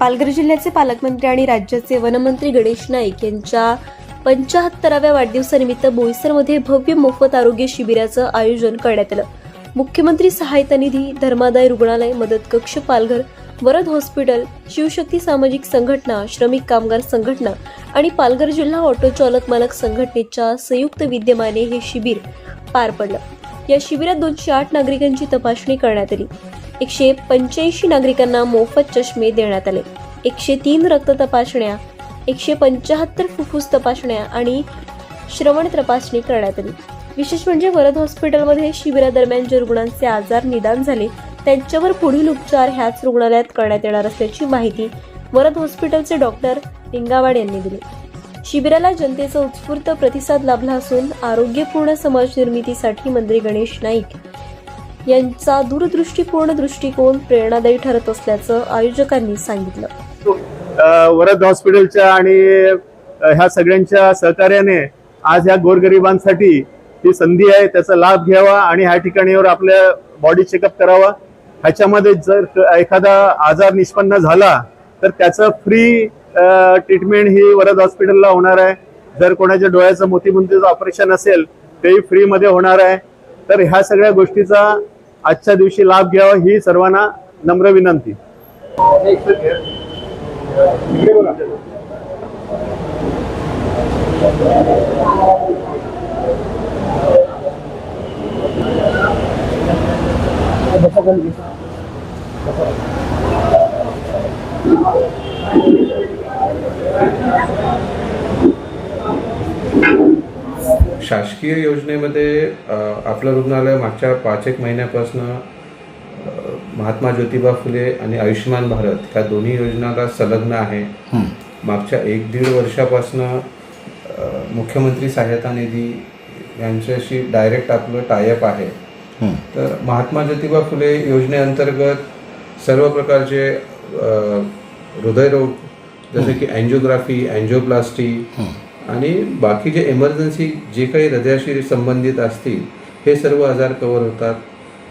पालघर जिल्ह्याचे पालकमंत्री आणि राज्याचे वनमंत्री गणेश नाईक यांच्या पंचाहत्तराव्या वाढदिवसानिमित्त बोईसरमध्ये भव्य मोफत आरोग्य शिबिराचं आयोजन करण्यात आलं. मुख्यमंत्री सहायता निधी धर्मादाय रुग्णालय मदत कक्ष पालघर वरद हॉस्पिटल शिवशक्ती सामाजिक संघटना श्रमिक कामगार संघटना आणि पालघर जिल्हा ऑटो चालक मालक संघटनेच्या संयुक्त विद्यमाने हे शिबिर पार पडलं. या शिबिरात दोनशे आठ नागरिकांची तपासणी करण्यात आली. एकशे पंच्याऐंशी नागरिकांना मोफत चष्मे देण्यात आले. एकशे तीन रक्त तपासण्या एकशे पंच्याहत्तर फुफ्फुस तपासण्या आणि श्रवण तपासणी करण्यात आली. विशेष म्हणजे वरद हॉस्पिटलमध्ये शिबिरादरम्यान जे रुग्णांचे आजार निदान झाले त्यांच्यावर पुढील उपचार ह्याच रुग्णालयात करण्यात येणार असल्याची माहिती वरद हॉस्पिटलचे डॉक्टर लिंगावाड यांनी दिली. शिबिराला जनतेचा उत्स्फूर्त प्रतिसाद लाभला असून आरोग्यपूर्ण समाज निर्मितीसाठी मंत्री गणेश नाईक यांचा दूरदृष्टीपूर्ण दृष्टिकोन प्रेरणादायी ठरत असल्याचं आयोजकांनी सांगितलं. वरद हॉस्पिटलच्या आणि ह्या सगळ्यांच्या सहकार्याने आज ह्या गोरगरिबांसाठी ही संधी आहे त्याचा लाभ घ्यावा आणि ह्या ठिकाणी आपल्या बॉडी चेकअप करावा. ह्याच्यामध्ये जर क- एखादा आजार निष्पन्न झाला तर त्याचं फ्री ट्रीटमेंट ही वरद हॉस्पिटलला होणार आहे. जर कोणाच्या डोळ्याचं मोतीबिंदूचं ऑपरेशन असेल तेही फ्रीमध्ये होणार आहे. तर ह्या सगळ्या गोष्टीचा आजच्या दिवशी लाभ घ्यावा ही सर्वांना नम्र विनंती. शासकीय योजनेमध्ये आपलं रुग्णालय मागच्या पाच एक महिन्यापासून महात्मा ज्योतिबा फुले आणि आयुष्यमान भारत ह्या दोन्ही योजनाला संलग्न आहे. मागच्या एक दीड वर्षापासनं मुख्यमंत्री सहायता निधी यांच्याशी डायरेक्ट आपलं टायअप आहे. तर महात्मा ज्योतिबा फुले योजनेअंतर्गत सर्व प्रकारचे हृदयरोग जसे की अँजिओग्राफी अँजिओप्लास्टी आणि बाकी जे एमर्जन्सी जे काही हृदयाशी संबंधित असतील हे सर्व आजार कव्हर होतात.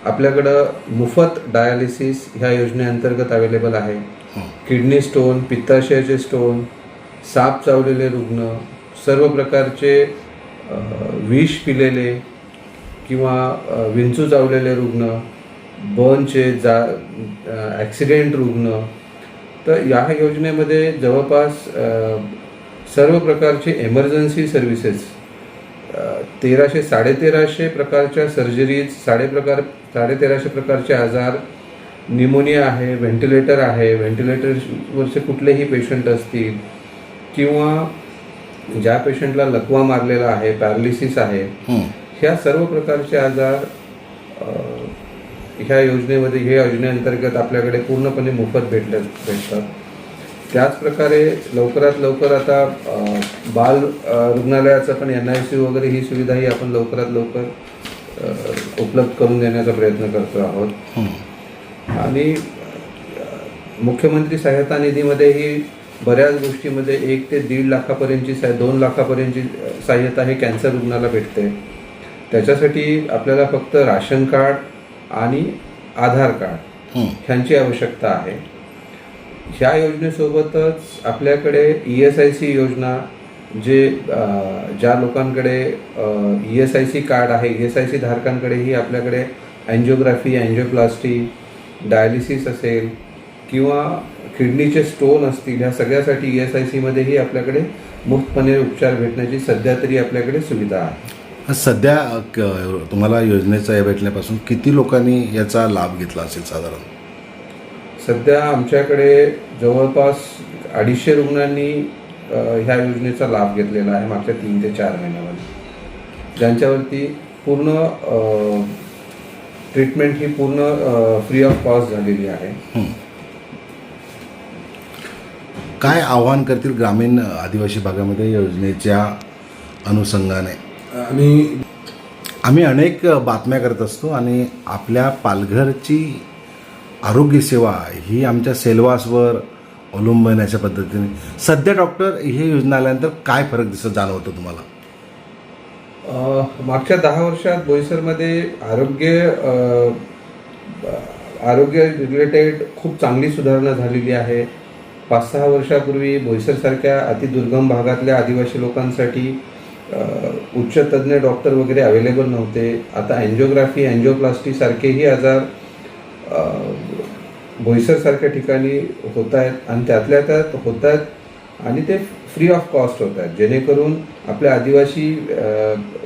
आपल्याकडं मोफत डायालिसिस ह्या योजनेअंतर्गत अवेलेबल आहे. किडनी स्टोन पित्ताशयाचे स्टोन साप चावलेले रुग्ण सर्व प्रकारचे विष पिलेले किंवा विंचू चावलेले रुग्ण बर्नचे जा ॲक्सिडेंट रुग्ण. तर या योजनेमध्ये जवळपास सर्व प्रकारचे एमर्जन्सी सर्व्हिसेस तेराशे साडेतेराशे प्रकारच्या सर्जरीज साडे प्रकार साडेतेराशे प्रकारचे आजार निमोनिया आहे व्हेंटिलेटर आहे व्हेंटिलेटरवरचे कुठलेही पेशंट असतील किंवा ज्या पेशंटला लकवा मारलेला आहे पॅरालिसिस आहे ह्या सर्व प्रकारचे आजार ह्या योजनेमध्ये ह्या योजनेअंतर्गत आपल्याकडे पूर्णपणे मोफत भेटल्या भेटतात. त्याचप्रकारे लवकरात लवकर आता बाल रुग्णालयाचं पण एन आय सी वगैरे ही सुविधाही आपण लवकरात लवकर उपलब्ध करून देण्याचा प्रयत्न करतो आहोत. आणि मुख्यमंत्री सहायता निधीमध्येही बऱ्याच गोष्टीमध्ये एक ते दीड लाखापर्यंतची सहाय दोन लाखापर्यंतची सहाय्यता हे कॅन्सर रुग्णाला भेटते. त्याच्यासाठी आपल्याला फक्त राशन कार्ड आणि आधार कार्ड ह्यांची आवश्यकता आहे. ह्या योजनेसोबतच आपल्याकडे ई एस आय सी योजना जे ज्या लोकांकडे E S I C card आहे ई एस आय सी धारकांकडेही आपल्याकडे अँजिओग्राफी अँजिओप्लास्टी डायलिसिस असेल किंवा किडनीचे स्टोन असतील ह्या सगळ्यासाठी ई एस आय सीमध्येही आपल्याकडे मुफ्तपणे उपचार भेटण्याची सध्या तरी आपल्याकडे सुविधा आहे. सध्या तुम्हाला योजनेचा भेटल्यापासून किती लोकांनी याचा लाभ घेतला असेल साधारण? सध्या आमच्याकडे जवळपास अडीचशे रुग्णांनी ह्या योजनेचा लाभ घेतलेला आहे मागच्या तीन ते चार महिन्यामध्ये. ज्यांच्यावरती पूर्ण ट्रीटमेंट ही पूर्ण फ्री ऑफ कॉस्ट झालेली आहे. काय आव्हान करतील ग्रामीण आदिवासी भागामध्ये योजनेच्या अनुषंगाने? आणि आम्ही अनेक बातम्या करत असतो आणि आपल्या पालघरची आरोग्यसेवा ही आमच्या सेलवासवर अवलंबून अशा पद्धतीने. सध्या डॉक्टर हे योजना आल्यानंतर काय फरक दिसत जाणवतो तुम्हाला? मागच्या दहा वर्षात बोईसरमध्ये आरोग्य आरोग्य रिलेटेड खूप चांगली सुधारणा झालेली आहे. पाच सहा वर्षापूर्वी बोईसरसारख्या अतिदुर्गम भागातल्या आदिवासी लोकांसाठी उच्च तज्ज्ञ डॉक्टर वगैरे अवेलेबल नव्हते. आता अँजिओग्राफी अँजिओप्लास्टीसारखेही आजार बोईसरसारख्या ठिकाणी होत आहेत आणि त्यातल्या त्यात होत आहेत आणि ते फ्री ऑफ कॉस्ट होत आहेत जेणेकरून आपल्या आदिवासी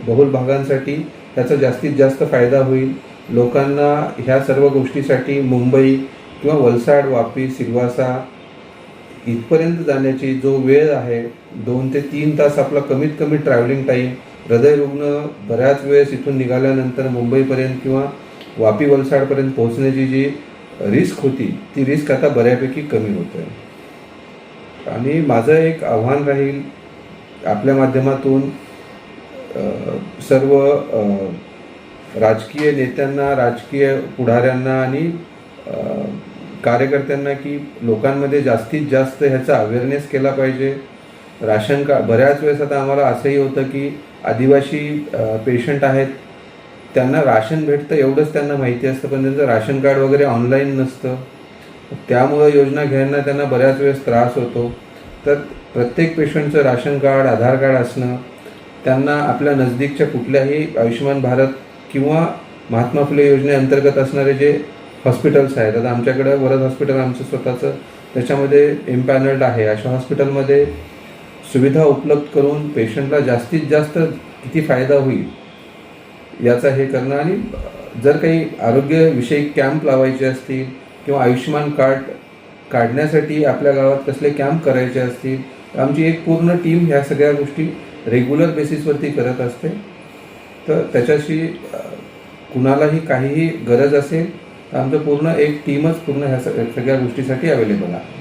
बहुल भागांसाठी त्याचा जास्तीत जास्त फायदा होईल. लोकांना ह्या सर्व गोष्टीसाठी मुंबई किंवा वलसाड वापी सिल्वासा इथपर्यंत जाण्याची जो वेळ आहे दोन ते तीन तास आपला कमीत कमी ट्रॅव्हलिंग टाईम हृदयरुग्ण बऱ्याच वेळेस इथून निघाल्यानंतर मुंबईपर्यंत किंवा वापी वलसाडपर्यंत पोहोचण्याची जी रिस्क होती ती रिस्क आता बऱ्यापैकी कमी होत आहे आणि माझं एक आव्हान राहील आपल्या माध्यमातून सर्व राजकीय नेत्यांना राजकीय पुढाऱ्यांना आणि कार्यकर्त्यांना की लोकांमध्ये जास्तीत जास्त ह्याचा अवेअरनेस केला पाहिजे. राशन कार्ड बऱ्याच वेळेस आता आम्हाला असंही होतं की आदिवासी पेशंट आहेत त्यांना राशन भेटतं एवढंच त्यांना माहिती असतं. पण त्यांचं राशन कार्ड वगैरे ऑनलाईन नसतं. त्यामुळं योजना घ्यायला त्यांना बऱ्याच वेळेस त्रास होतो. तर प्रत्येक पेशंटचं राशन कार्ड आधार कार्ड असणं त्यांना आपल्या नजदीकच्या कुठल्याही आयुष्यमान भारत किंवा महात्मा फुले योजनेअंतर्गत असणारे जे हॉस्पिटल्स आहेत आता आमच्याकडे वरद हॉस्पिटल आमचं स्वतःचं त्याच्यामध्ये इम्पॅनल्ड आहे. अशा हॉस्पिटलमध्ये सुविधा उपलब्ध करून पेशंटला जास्तीत जास्त किती फायदा होईल याचा हे करणं आणि जर काही आरोग्यविषयक कॅम्प लावायचे असतील किंवा आयुष्यमान कार्ड काढण्यासाठी आपल्या गावात कसले कॅम्प करायचे असतील तर आमची एक पूर्ण टीम ह्या सगळ्या गोष्टी रेग्युलर बेसिसवरती करत असते. तर त्याच्याशी कुणालाही काहीही गरज असेल तर आमचं पूर्ण एक टीमच पूर्ण ह्या सगळ्या गोष्टीसाठी अवेलेबल आहे.